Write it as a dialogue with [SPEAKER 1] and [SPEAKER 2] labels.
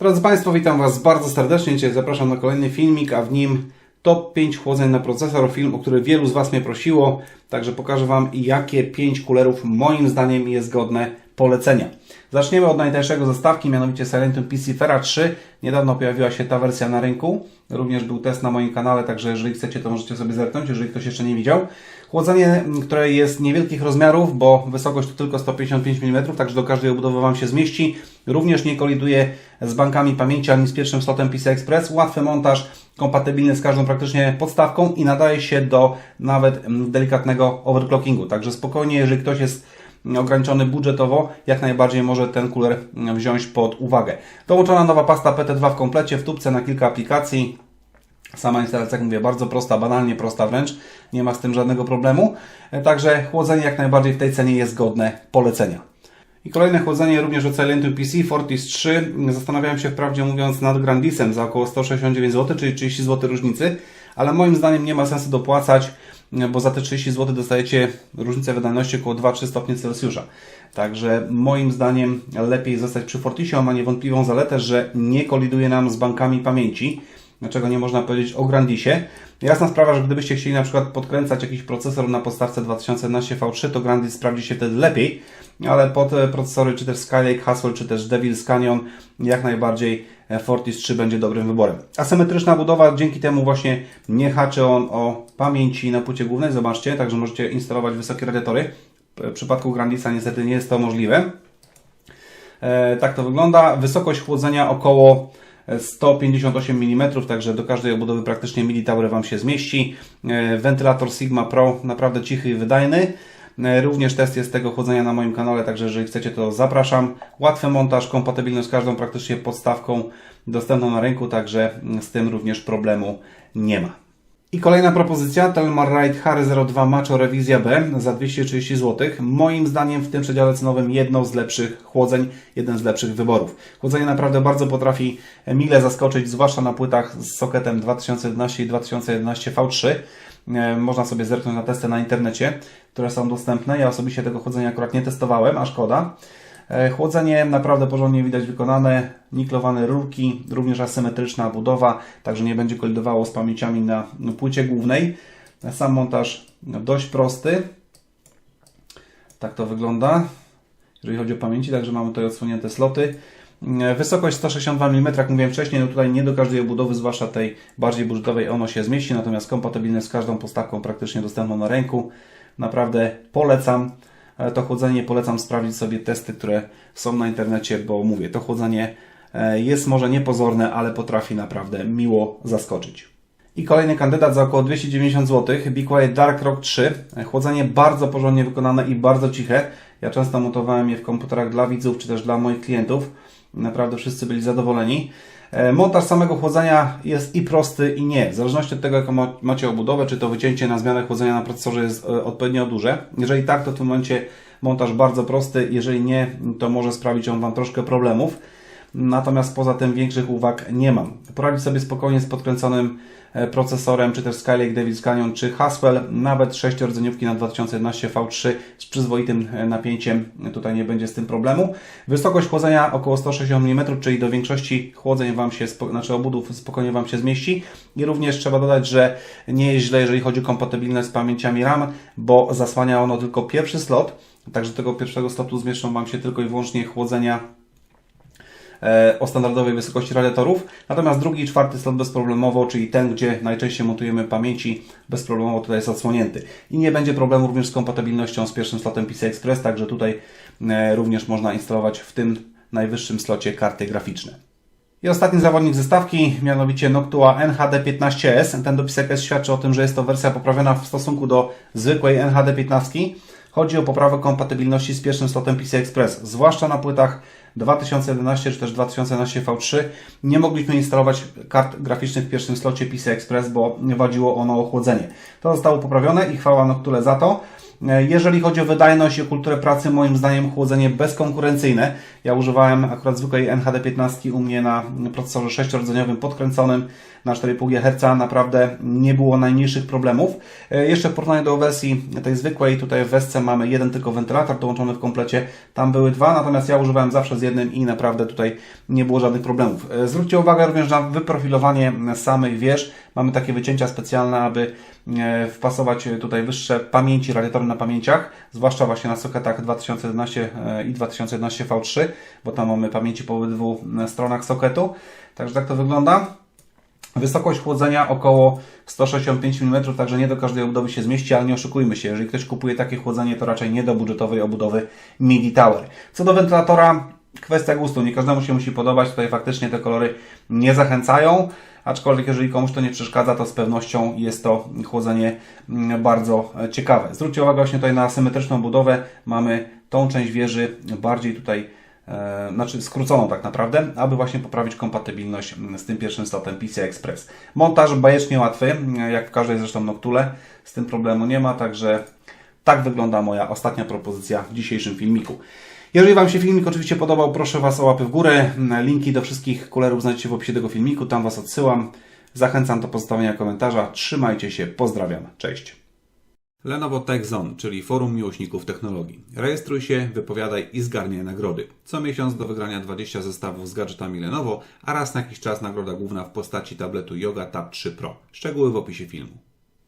[SPEAKER 1] Drodzy Państwo, witam Was bardzo serdecznie. Dzisiaj zapraszam na kolejny filmik, a w nim top 5 chłodzeń na procesor. Film, o który wielu z Was mnie prosiło. Także pokażę Wam, jakie 5 kulerów moim zdaniem jest godne polecenia. Zaczniemy od najtańszego zestawki, mianowicie Silentium PC Fera 3. Niedawno pojawiła się ta wersja na rynku. Również był test na moim kanale, także jeżeli chcecie, to możecie sobie zerknąć, jeżeli ktoś jeszcze nie widział. Chłodzenie, które jest niewielkich rozmiarów, bo wysokość to tylko 155 mm, także do każdej obudowy Wam się zmieści. Również nie koliduje z bankami pamięci ani z pierwszym slotem PCI Express. Łatwy montaż, kompatybilny z każdą praktycznie podstawką i nadaje się do nawet mm, delikatnego overclockingu. Także spokojnie, jeżeli ktoś jest ograniczony budżetowo, jak najbardziej może ten kuler wziąć pod uwagę. Dołączona nowa pasta PT2 w komplecie, w tubce na kilka aplikacji. Sama instalacja, jak mówię, bardzo prosta, banalnie prosta wręcz. Nie ma z tym żadnego problemu. Także chłodzenie jak najbardziej w tej cenie jest godne polecenia. I kolejne chłodzenie również od Silentium PC Fortis 3. Zastanawiałem się wprawdzie mówiąc nad Grandisem za około 169 zł, czyli 30 zł różnicy, ale moim zdaniem nie ma sensu dopłacać, bo za te 30 zł dostajecie różnicę wydajności około 2-3 stopnie Celsjusza. Także moim zdaniem lepiej zostać przy Fortisie. On ma niewątpliwą zaletę, że nie koliduje nam z bankami pamięci czego nie można powiedzieć o Grandisie. Jasna sprawa, że gdybyście chcieli na przykład podkręcać jakiś procesor na podstawce 2011 V3, to Grandis sprawdzi się wtedy lepiej, ale pod procesory, czy też Skylake Haswell, czy też Devil's Canyon, jak najbardziej Fortis 3 będzie dobrym wyborem. Asymetryczna budowa, dzięki temu właśnie nie haczy on o pamięci na płycie głównej, zobaczcie, także możecie instalować wysokie radiatory. W przypadku Grandisa niestety nie jest to możliwe. E, tak to wygląda. Wysokość chłodzenia około 158 mm, także do każdej obudowy praktycznie militaury Wam się zmieści. E, wentylator Sigma Pro naprawdę cichy i wydajny. E, również test jest tego chłodzenia na moim kanale, także jeżeli chcecie to zapraszam. Łatwy montaż, kompatybilność z każdą praktycznie podstawką dostępną na rynku, także z tym również problemu nie ma. I kolejna propozycja, Telmar Ride Harry 02 Macho Rewizja B za 230 zł. Moim zdaniem w tym przedziale cenowym jedno z lepszych chłodzeń, jeden z lepszych wyborów. Chłodzenie naprawdę bardzo potrafi mile zaskoczyć, zwłaszcza na płytach z sokietem 2011 i 2011 V3. E, można sobie zerknąć na testy na internecie, które są dostępne. Ja osobiście tego chłodzenia akurat nie testowałem, a szkoda. E, chłodzenie naprawdę porządnie widać wykonane, niklowane rurki, również asymetryczna budowa, także nie będzie kolidowało z pamięciami na płycie głównej. Sam montaż dość prosty. Tak to wygląda, jeżeli chodzi o pamięci, także mamy tutaj odsłonięte sloty. E, wysokość 162 mm, jak mówiłem wcześniej, no tutaj nie do każdej obudowy, zwłaszcza tej bardziej budżetowej, ono się zmieści, natomiast kompatybilne z każdą postawką praktycznie dostępną na rynku. Naprawdę polecam to chłodzenie polecam sprawdzić sobie testy, które są na internecie, bo mówię, to chłodzenie e, jest może niepozorne, ale potrafi naprawdę miło zaskoczyć. I kolejny kandydat za około 290 zł, Be Quiet Dark Rock 3. Chłodzenie bardzo porządnie wykonane i bardzo ciche. Ja często montowałem je w komputerach dla widzów, czy też dla moich klientów. Naprawdę wszyscy byli zadowoleni. E, montaż samego chłodzenia jest i prosty i nie. W zależności od tego, jaką macie obudowę, czy to wycięcie na zmianę chłodzenia na procesorze jest e, odpowiednio duże. Jeżeli tak, to w tym momencie montaż bardzo prosty. Jeżeli nie, to może sprawić on Wam troszkę problemów. Natomiast poza tym większych uwag nie mam. Poradzić sobie spokojnie z podkręconym e, procesorem, czy też Skylake Davis Canyon, czy Haswell, nawet 6 rdzeniówki na 2011 V3 z przyzwoitym e, napięciem, tutaj nie będzie z tym problemu. Wysokość chłodzenia około 160 mm, czyli do większości chłodzeń Wam się, znaczy obudów spokojnie Wam się zmieści. I również trzeba dodać, że nie jest źle, jeżeli chodzi o kompatybilność z pamięciami RAM, bo zasłania ono tylko pierwszy slot, także tego pierwszego slotu zmieszczą Wam się tylko i wyłącznie chłodzenia o standardowej wysokości radiatorów. Natomiast drugi i czwarty slot bezproblemowo, czyli ten, gdzie najczęściej montujemy pamięci, bezproblemowo tutaj jest odsłonięty. I nie będzie problemu również z kompatybilnością z pierwszym slotem PCI Express, także tutaj e, również można instalować w tym najwyższym slocie karty graficzne. I ostatni zawodnik zestawki, mianowicie Noctua NHD15S. Ten dopisek S świadczy o tym, że jest to wersja poprawiona w stosunku do zwykłej NHD15. Chodzi o poprawę kompatybilności z pierwszym slotem PCI Express, zwłaszcza na płytach 2011 czy też 2011 V3 nie mogliśmy instalować kart graficznych w pierwszym slocie PCI Express, bo wadziło ono o chłodzenie. To zostało poprawione i chwała Noctule za to. E, Jeżeli chodzi o wydajność i kulturę pracy, moim zdaniem chłodzenie bezkonkurencyjne. Ja używałem akurat zwykłej NHD15 u mnie na procesorze 6-rdzeniowym podkręconym na 4,5 GHz. Naprawdę nie było najmniejszych problemów. E, Jeszcze w porównaniu do wersji tej zwykłej, tutaj w Wesce mamy jeden tylko wentylator dołączony w komplecie. Tam były dwa, natomiast ja używałem zawsze z jednym i naprawdę tutaj nie było żadnych problemów. E, Zwróćcie uwagę również na wyprofilowanie samych wież. Mamy takie wycięcia specjalne, aby e, wpasować tutaj wyższe pamięci, radiatory na pamięciach, zwłaszcza właśnie na soketach 2011 e, i 2011 V3, bo tam mamy pamięci po obydwu e, stronach soketu. Także tak to wygląda. Wysokość chłodzenia około 165 mm, także nie do każdej obudowy się zmieści, ale nie oszukujmy się, jeżeli ktoś kupuje takie chłodzenie, to raczej nie do budżetowej obudowy MIDI Tower. Co do wentylatora, kwestia gustu, nie każdemu się musi podobać, tutaj faktycznie te kolory nie zachęcają, aczkolwiek jeżeli komuś to nie przeszkadza, to z pewnością jest to chłodzenie mm, bardzo e, ciekawe. Zwróćcie uwagę właśnie tutaj na asymetryczną budowę, mamy tą część wieży bardziej tutaj e, znaczy skróconą tak naprawdę, aby właśnie poprawić kompatybilność mm, z tym pierwszym slotem PCI Express. Montaż bajecznie łatwy, mm, jak w każdej zresztą Noctule, z tym problemu nie ma, także tak wygląda moja ostatnia propozycja w dzisiejszym filmiku. Jeżeli Wam się filmik oczywiście podobał, proszę Was o łapy w górę. Linki do wszystkich kulerów znajdziecie w opisie tego filmiku, tam Was odsyłam. Zachęcam do pozostawienia komentarza. Trzymajcie się, pozdrawiam, cześć. Lenovo Tech Zone, czyli forum miłośników technologii. Rejestruj się, wypowiadaj i zgarniaj nagrody. Co miesiąc do wygrania 20 zestawów z gadżetami Lenovo, a raz na jakiś czas nagroda główna w postaci tabletu Yoga Tab 3 Pro. Szczegóły w opisie filmu.